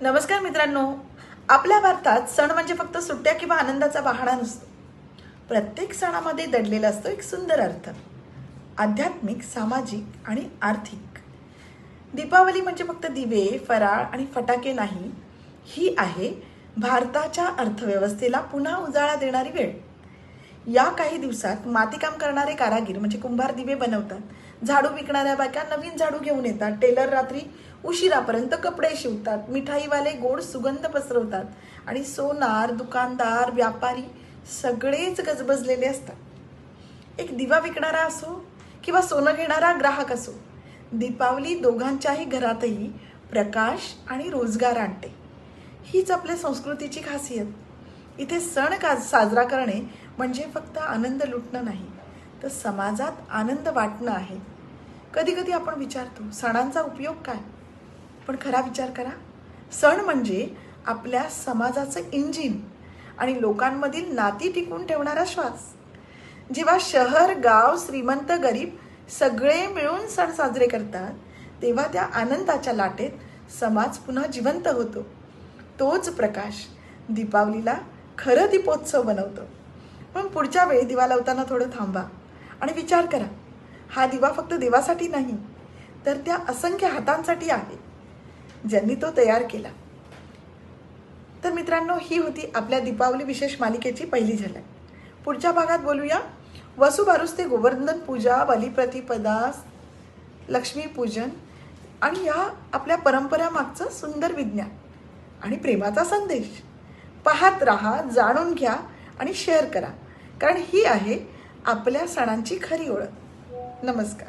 नमस्कार मित्रांनो. आपल्या भारतात सण म्हणजे फक्त सुट्ट्या किंवा आनंदाचा बहाणा नसतो. प्रत्येक सणामध्ये दडलेला असतो एक सुंदर अर्थ. आध्यात्मिक सामाजिक आणि आर्थिक. दीपावली म्हणजे फक्त दिवे फराळ आणि फटाके नाही. ही आहे भारताच्या अर्थव्यवस्थेला पुन्हा उजाळा देणारी वेळ. या काही दिवसात मातीकाम करणारे कारागीर म्हणजे कुंभार दिवे बनवतात. झाडू विकणाऱ्या बायका नवीन झाडू घेऊन येतात. टेलर रात्री उशिरापर्यंत कपडे शिवतात मिठाईवाले गोड सुगंध पसरवतात आणि सोनार दुकानदार व्यापारी सगळेच गजबजलेले असतात. एक दिवा विकणारा असो किंवा सोनं घेणारा ग्राहक असो दीपावली दोघांच्याही घरातही प्रकाश आणि रोजगार आणते. हीच आपल्या संस्कृतीची खासियत. इथे सण का साजरा करणे म्हणजे फक्त आनंद लुटणं नाही तर समाजात आनंद वाटणं आहे. कधी कधी आपण विचारतो सणांचा उपयोग काय? पण खरा विचार करा. सण म्हणजे आपल्या समाजाचं इंजिन आणि लोकांमधील नाती टिकून ठेवणारा श्वास. जेव्हा शहर गाव श्रीमंत गरीब सगळे मिळून सण साजरे करतात तेव्हा त्या आनंदाच्या लाटेत समाज पुन्हा जिवंत होतो. तोच प्रकाश दीपावलीला खरं दीपोत्सव बनवतो. पण पुढच्या वेळी दिवा लावताना थोडं थांबा आणि विचार करा. हा दिवा फक्त देवासाठी नाही तर त्या असंख्य हातांसाठी आहे. ज्यांनी तो तयार केला. तर मित्रांनो ही होती आपल्या दीपावली विशेष मालिकेची पहिली झलक. पुढच्या भागात बोलूया. वसुबारूस ते गोवर्धन पूजा बलिप्रतिपदास लक्ष्मीपूजन आणि या आपल्या परंपरामागचं सुंदर विज्ञान आणि प्रेमाचा संदेश. पाहत राहा जाणून घ्या आणि शेअर करा. कारण ही आहे आपल्या सणांची खरी ओळख. नमस्कार.